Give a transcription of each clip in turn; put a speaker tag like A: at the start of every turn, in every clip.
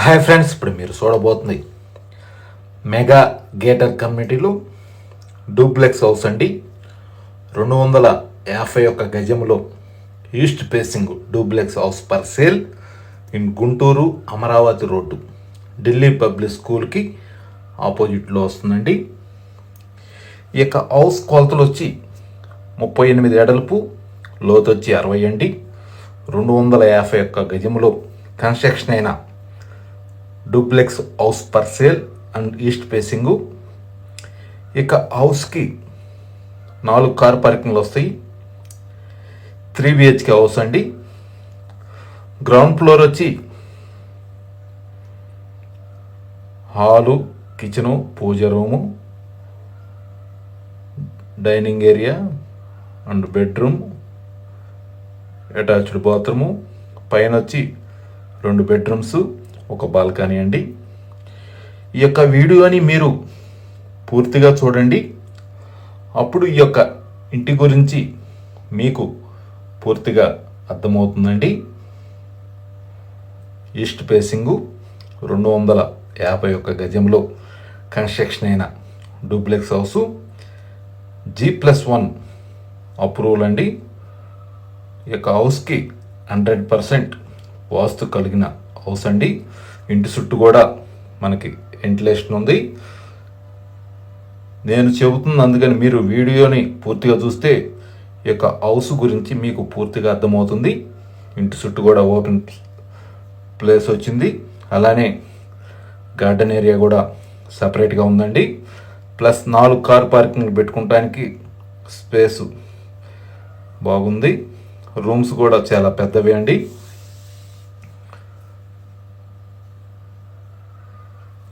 A: Hi friends ఇప్పుడు మీరు చూడబోతుంది మెగా గేటర్ కమ్యూనిటీలో డూప్లెక్స్ హౌస్ అండి. రెండు వందల యాభై ఒక్క గజములో east facing duplex house per sale in Guntur Amaravati road. Delhi public స్కూల్కి ఆపోజిట్లో వస్తుందండి. ఈ యొక్క హౌస్ కొలతలు వచ్చి ముప్పై ఎనిమిది ఎడల్పు లోతు వచ్చి అరవై అండి. రెండు వందల యాభై ఒక్క గజములో కన్స్ట్రక్షన్ అయిన duplex house per sale and east facing. ఇక హౌస్కి నాలుగు కార్ పార్కింగ్లు వస్తాయి. త్రీ బిహెచ్కే హౌస్ అండి. గ్రౌండ్ ఫ్లోర్ వచ్చి hall kitchen puja room dining area and bedroom attached bathroom. పైన వచ్చి రెండు బెడ్రూమ్స్. ఒక బాల్కనీ అండి. ఈ యొక్క వీడియోని మీరు పూర్తిగా చూడండి. అప్పుడు ఈ యొక్క ఇంటి గురించి మీకు పూర్తిగా అర్థమవుతుందండి. ఈస్ట్ ఫేసింగు రెండు వందల యాభై ఒక్క గజంలో కన్స్ట్రక్షన్ అయిన duplex house G plus one approval అండి. ఈ యొక్క హౌస్కి హండ్రెడ్ పర్సెంట్ వాస్తు కలిగిన హౌస్ అండి. ఇంటి చుట్టూ కూడా మనకి వెంటిలేషన్ ఉంది. నేను చెబుతుంది అందుకని మీరు వీడియోని పూర్తిగా చూస్తే ఈ యొక్క హౌస్ గురించి మీకు పూర్తిగా అర్థమవుతుంది. ఇంటి చుట్టూ కూడా ఓపెన్ ప్లేస్ వచ్చింది. అలానే గార్డెన్ ఏరియా కూడా సపరేట్గా ఉందండి. ప్లస్ నాలుగు కార్ పార్కింగ్ పెట్టుకోవడానికి స్పేసు బాగుంది. రూమ్స్ కూడా చాలా పెద్దవి అండి.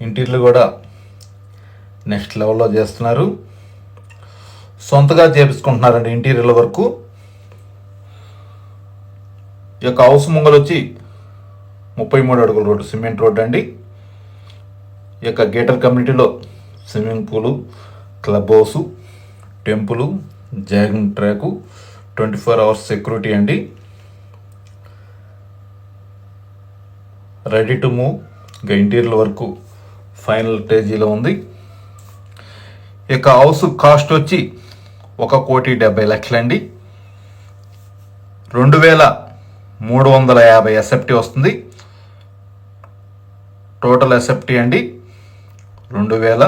A: ఇంటీరియర్ కూడా నెక్స్ట్ లెవెల్లో చేస్తున్నారు. సొంతగా చేపించుకుంటున్నారండి ఇంటీరియర్ల వరకు. ఈ యొక్క హౌస్ ముంగలు వచ్చి ముప్పై మూడు అడుగుల రోడ్డు సిమెంట్ రోడ్డు అండి. ఈ యొక్క గేటర్ కమ్యూనిటీలో swimming pool club house temple jogging track twenty four hours security అండి. Ready to move. ఇంకా ఇంటీరియర్ వరకు ఫైనల్ స్టేజీలో ఉంది. ఇక హౌస్ కాస్ట్ వచ్చి ఒక కోటి డెబ్బై లక్షలండి. రెండు వేల మూడు వందల యాభై ఎస్ఎఫ్టీ వస్తుంది. టోటల్ ఎస్ఎఫ్టీ అండి రెండు వేల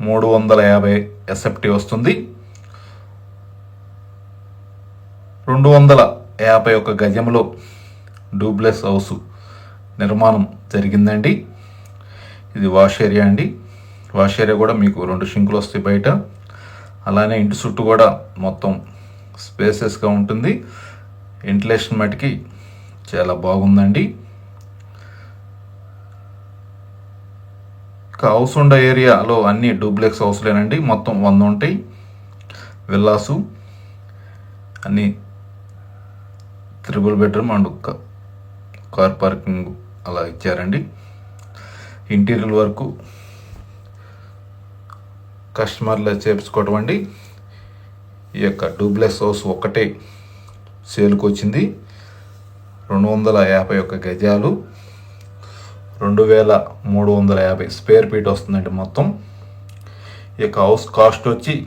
A: మూడు వందల యాభై ఎస్ఎఫ్టీ వస్తుంది. రెండు వందల యాభై ఒక గజంలో డూప్లెస్ హౌస్ నిర్మాణం జరిగిందండి. ఇది వాష్ ఏరియా అండి. వాష్ ఏరియా కూడా మీకు రెండు షింకులు వస్తాయి బయట. అలానే ఇంటి చుట్టూ కూడా మొత్తం స్పేసెస్గా ఉంటుంది. వెంటిలేషన్ మటుకి చాలా బాగుందండి. ఇంకా హౌస్ ఉండే ఏరియాలో అన్ని డూప్లెక్స్ హౌస్లేనండి మొత్తం వంద ఉంటాయి. విల్లాసు అన్ని triple bedroom and car parking అలా ఇచ్చారండి. ఇంటీరియర్ వరకు కస్టమర్లు చేపించుకోవటం అండి. ఈ యొక్క డూప్లెక్స్ హౌస్ ఒక్కటే సేల్కి వచ్చింది రెండు వందల యాభై ఒక్క గజాలు. రెండు వేల మూడు వందల యాభై స్క్వేర్ ఫీట్ వస్తుందండి మొత్తం. ఈ యొక్క హౌస్ కాస్ట్ వచ్చి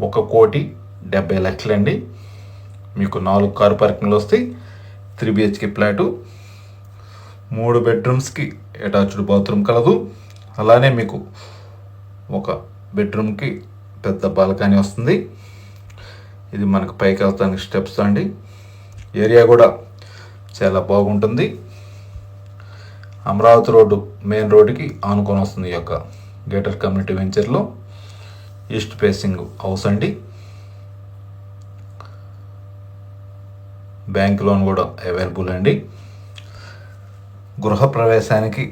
A: ఒక కోటి డెబ్బై లక్షలండి. మీకు నాలుగు కార్ పార్కింగ్లు వస్తాయి. Three BHK flat. మూడు బెడ్రూమ్స్కి అటాచ్డ్ బాత్రూమ్ కలదు. అలానే మీకు ఒక బెడ్రూమ్కి పెద్ద బాల్కనీ వస్తుంది. ఇది మనకు పైకి వెళ్తానికి స్టెప్స్ అండి. ఏరియా కూడా చాలా బాగుంటుంది. అమరావతి రోడ్డు మెయిన్ రోడ్డుకి ఆనుకొని వస్తుంది ఈ యొక్క గేటర్ కమ్యూనిటీ వెంచర్లో ఈస్ట్ ఫేసింగ్ హౌస్ అండి. బ్యాంక్ లోన్ కూడా అవైలబుల్ అండి. గృహప్రవేశానికి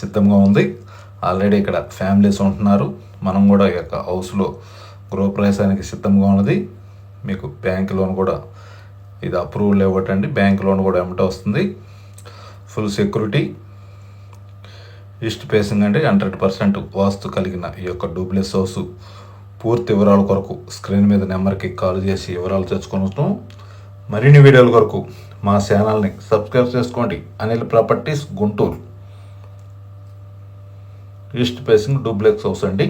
A: సిద్ధంగా ఉంది. ఆల్రెడీ ఇక్కడ ఫ్యామిలీస్ ఉంటున్నారు. మనం కూడా ఈ యొక్క హౌస్లో గృహప్రవేశానికి సిద్ధంగా ఉన్నది. మీకు బ్యాంక్ లోన్ కూడా ఇది అప్రూవల్ ఇవ్వటండి. బ్యాంక్ లోన్ కూడా ఎమ్మట వస్తుంది. ఫుల్ సెక్యూరిటీ ఈస్ట్ ఫేసింగ్ అంటే హండ్రెడ్ పర్సెంట్ వాస్తు కలిగిన ఈ యొక్క డూప్లెస్ హౌస్ పూర్తి వివరాల కొరకు స్క్రీన్ మీద నెంబర్కి కాల్ చేసి వివరాలు తెచ్చుకోవటం మరిన్ని వీడియోల కొరకు మా ఛానల్ని సబ్స్క్రైబ్ చేసుకోండి. Anil Properties Guntur. East facing duplex house అండి.